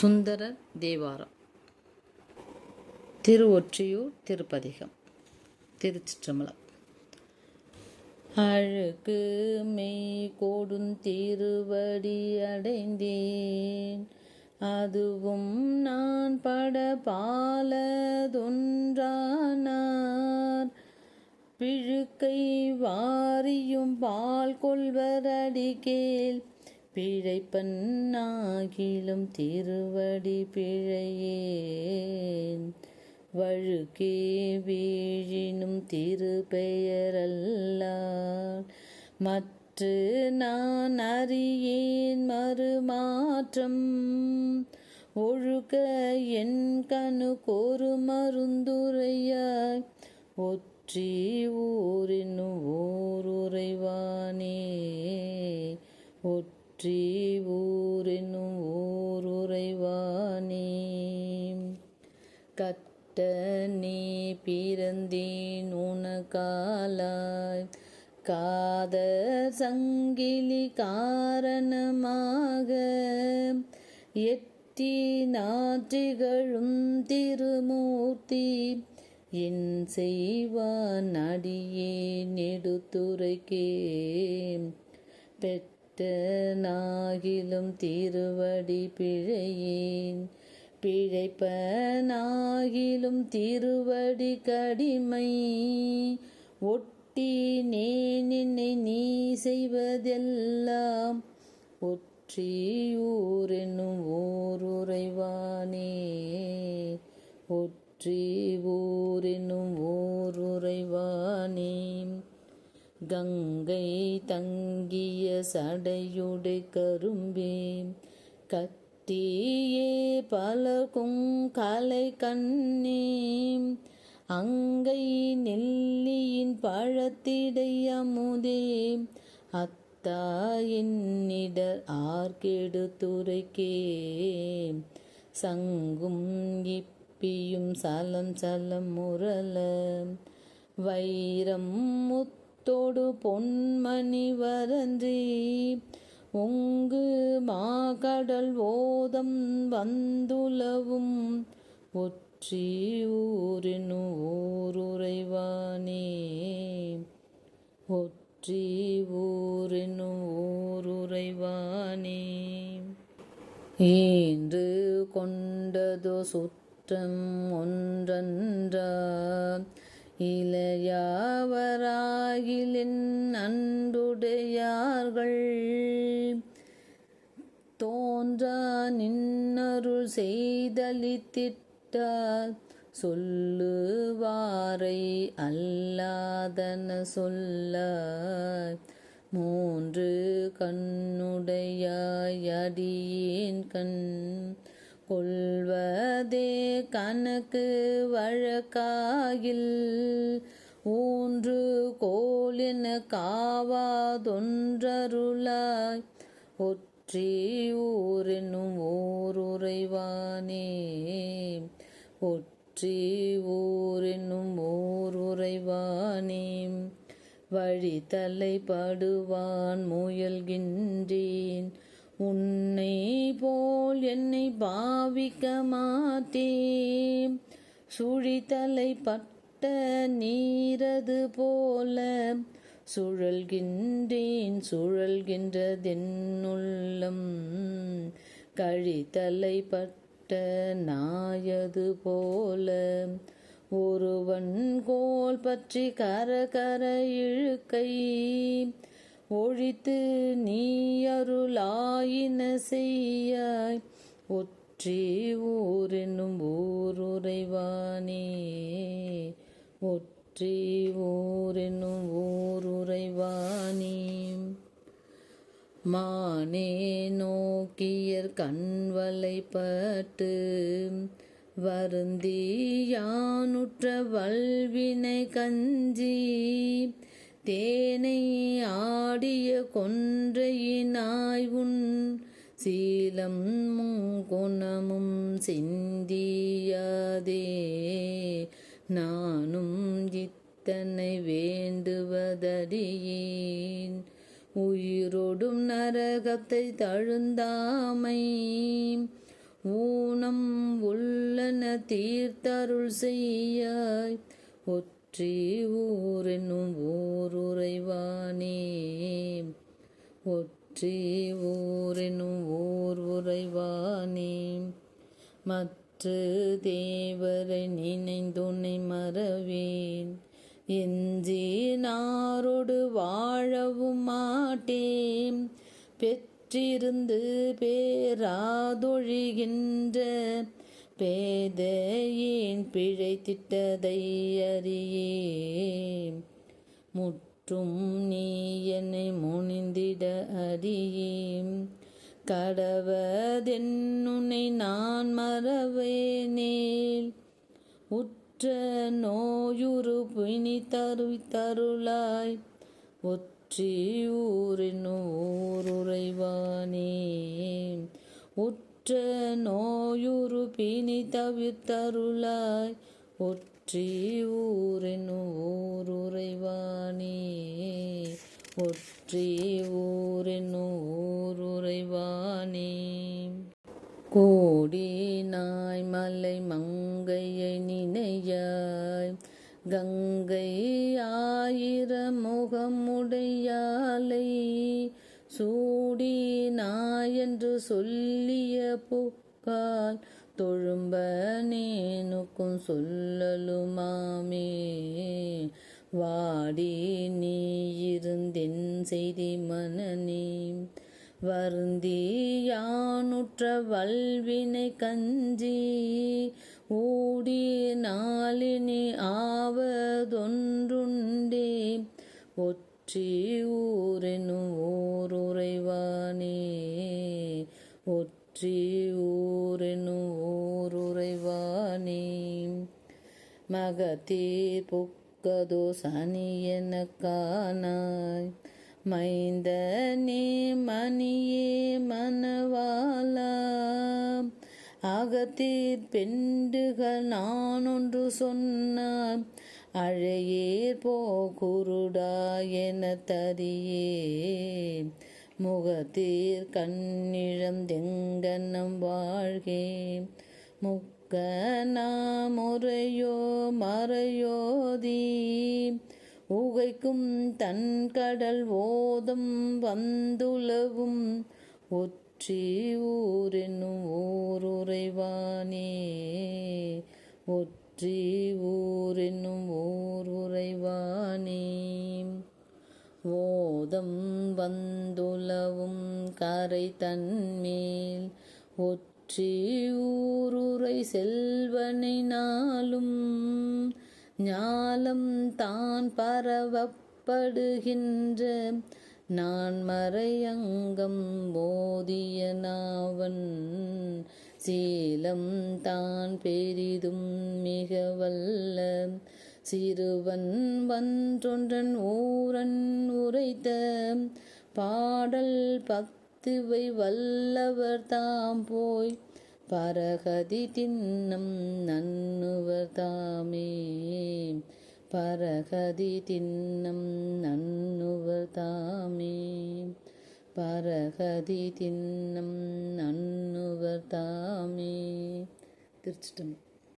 சுந்தரர் தேவாரம். திருவொற்றியூர் திருப்பதிகம் திருச்சிற்றம்பலம். அழுக்கு மெய் கொடுந்தீருவடி அடைந்தேன். அதுவும் நான் பட பாலதொன்றானார். பிழுக்கை வாரியும் பால் கொள்வரடிகேல் பிழைப்பன்னாகிலும் திருவடி பிழையேன். வழுக்கே வீழினும் திருப்பெயரல்லால் மற்று நான் அறியேன் மறுமாற்றம். ஒழுக என் கணு கோரு மருந்துரையாய். ஒற்றி ஊரின் ஊருரைவானே. ஒற்றி ஊரினும் ஊருரைவானே கட்ட நீ பிறந்தேன் உனக்காலாய். காத சங்கிலி காரணமாக எட்டி நாற்றிகளும் திருமூர்த்தி. என் செய்வான் அடியே நெடுத்துரைக்கே பெற்ற நாகிலும் திருவடி பிழையேன். பிழைப்பனாகிலும் திருவடி கடிமை. ஒட்டி நின்னை நீ செய்வதெல்லாம் ஒற்றியூரென்னும் ஓருரைவானே ஒற்றி ஊரென்னும் ஓருரைவானே கங்கை தங்கிய சடையுடு கரும்பே கத்தியே பலகும் கலை கண்ணே அங்கை நெல்லியின் பழத்திடை அமுதே அத்தா என்னிடர் ஆர்கெடு துறைக்கே சங்கும் இப்பியும் சலம் சலம் முரல வைரம் முத்து முத்தோடு பொன்மணி வரன்றி ஒங்கு மாகடல் ஓதம் வந்துலவும் ஒற்றி ஊரினு ஊருரைவானே. ஒற்றி ஊரினு ஊருரைவானே. ஈன்று கொண்டதோ சுற்றம் ஒன்றன்றா இளையாவராகிலின் அன்புடையார்கள். தோன்றா நின்னருள் செய்தளித்திட்டார் சொல்லுவாரை அல்லாதன சொல்ல மூன்று கண்ணுடைய அடியேன் கண். கொள்வதே கணக்கு வழக்காகில் ஊன்று கோலின காவாதொன்றருளாய் ஒற்றி ஊரெனும் ஓருரைவானே ஒற்றி ஊரெனும் ஓருரைவானே வழி தலைப்படுவான் முயல்கின்றேன். உன்னை போல் என்னை பாவிக்க மாட்டேன். சுழித்தலை பட்ட நீரது போல சுழல்கின்றேன் சுழல்கின்றதென்னுள்ளம். கழித்தலை பட்ட நாயது போல ஒருவன் கோல் பற்றி கர கர இழுக்கை. ஒழித்து நீ அருளாயின செய்யாய். ஒற்றி ஊரென்னும் ஊருரைவானே. ஒற்றி ஊரென்னும் ஊருரைவானே. மானே நோக்கியர் கண்வலைப்பட்டு வருந்தி யானுற்ற வல்வினை கஞ்சி. தேனை ஆடிய கொன்றையினாய் உன் சீலம் குணமும் சிந்தியாதே. நானும் இத்தனை வேண்டுவதறியேன். உயிரோடும் நரகத்தை தழுந்தாமை. ஊனம் உள்ளன தீர்த்தருள் செய்யாய். ஒற்றி ஊரெனும் ஊருறைவானே ஒற்றி ஊரெனும் ஊர் உறைவானே மற்ற தேவரை நினைந்துனை மறவேன். எஞ்சி நாரோடு வாழவும் மாட்டேன். பெற்றிருந்து பேராதொழிகின்ற பேதையேன் பிழைத்திட்டதை அறியேன். முற்றும் நீ என்னை முனிந்திட அறியேன். கடவதென்னுனை நான் மறவேனேல். உற்ற நோயுறு பிணி தருவி தருளாய். ஒற்றி ஊரின் ஊருறைவானே உற்ற நோயுரு பிணி தவிர்த்தருளாய். ஒற்றி ஊரின் ஊருரைவானே ஒற்றி ஊரின் ஊருரைவானே கோடி நாய் மலை மங்கையை நினையாய். கங்கை ஆயிர முகமுடையாலை சூடி நாயென்று சொல்லிய புக்கால் தொழும்ப நேனுக்கும் சொல்லலுமாமே. வாடி நீ இருந்தென் செய்தி மனநீ. வருந்தி யானுற்ற வல்வினை கஞ்சி. ஊடி நாளினி ஆவதொன்றுண்டே. ஒற்றி ஊரெனும் ஒற்றி ஊரெனும் ஊருறைவானே மகத்தீர் புக்கதோ சனி என எனக்கானாய் மைந்தனே மணியே மனவாலா அகத்தீர் பெண்டுகள் நான் ஒன்று சொன்னான் அழையீர் போ குருடா என தரியே. முகத்தீர் கண்ணிழம் தெங்கனம் வாழ்கே. முக்க நாமுறையோ மறையோதி உகைக்கும் தன் கடல் ஓதம் வந்துளவும் ஒற்றி ஊரென்னும் ஊருறைவானே. ஒற்றி ஊரென்னும் ஊர் உறைவானே ஓதம் வந்துலவும் கரை தன்மேல் ஒற்றி ஊருரை செல்வனை நாளும் ஞாலம் தான் பரவப்படுகின்ற நான் மறையங்கம் போதிய நாவன் சீலம் தான் பெரிதும் மிக வல்ல சிறுவன் வன்றொன்றன் ஊரன் உரைத்த பாடல் பக்துவை வல்லவர் தாம் போய் பரகதி தின்னம் நன்னுவர் தாமே. பரகதி தின்னம் நன்னுவர் தாமே. பரகதி தின்னம் நன்னுவர் தாமே. திருச்சிட்டம்